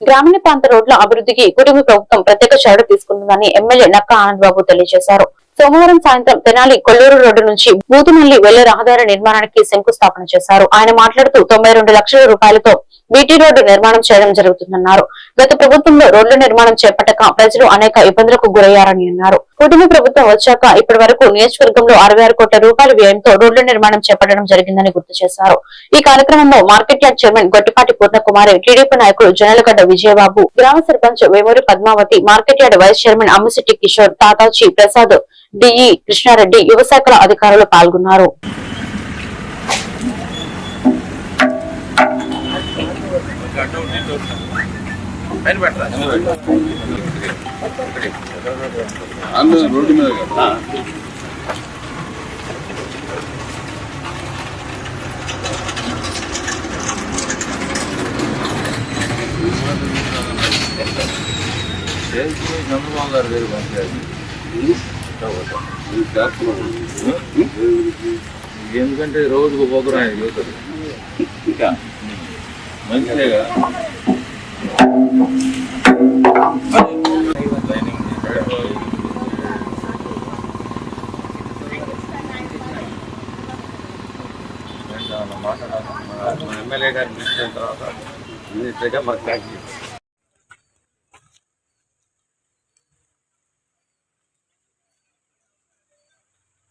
గ్రామీణ ప్రాంత రోడ్ల అభివృద్ధికి కుటుంబ ప్రభుత్వం ప్రత్యేక చర్య తీసుకుంటుందని ఎమ్మెల్యే నక్కా ఆనంద్ బాబు తెలియజేశారు. సోమవారం సాయంత్రం తెనాలి కొల్లూరు రోడ్డు నుంచి బూతుమల్లి వెళ్ళే రహదారి నిర్మాణానికి శంకుస్థాపన చేశారు. ఆయన మాట్లాడుతూ తొంభై రెండు లక్షల రూపాయలతో బీటీ రోడ్డు నిర్మాణం చేయడం జరుగుతుందన్నారు. గత ప్రభుత్వంలో రోడ్ల నిర్మాణం చేపట్టక ప్రజలు అనేక ఇబ్బందులకు గురయ్యారని అన్నారు. కూటమి ప్రభుత్వం వచ్చాక ఇప్పటి వరకు నియోజకవర్గంలో అరవై ఆరు కోట్ల రూపాయల వ్యయంతో రోడ్ల నిర్మాణం చేపట్టడం జరిగిందని గుర్తు చేశారు. ఈ కార్యక్రమంలో market yard chairman Gottipati Purnakumari TDP నాయకులు జనలగడ్డ విజయబాబు గ్రామ sarpanch Vemuri Padmavathi market yard vice chairman Ammisetti Kishore Tataji Prasad DE Krishna Reddy యువ శాఖల అధికారులు పాల్గొన్నారు. రోడ్డు మీద చంద్రబాబు గారు వేరు. ఎందుకంటే రోజుకు పోకురా చూస్తారు ఇంకా మంచిదేగా ఎమ్మెల్యే గారిని పిలిచిన తర్వాత అన్నిటిగా మాకు ట్యాక్సీ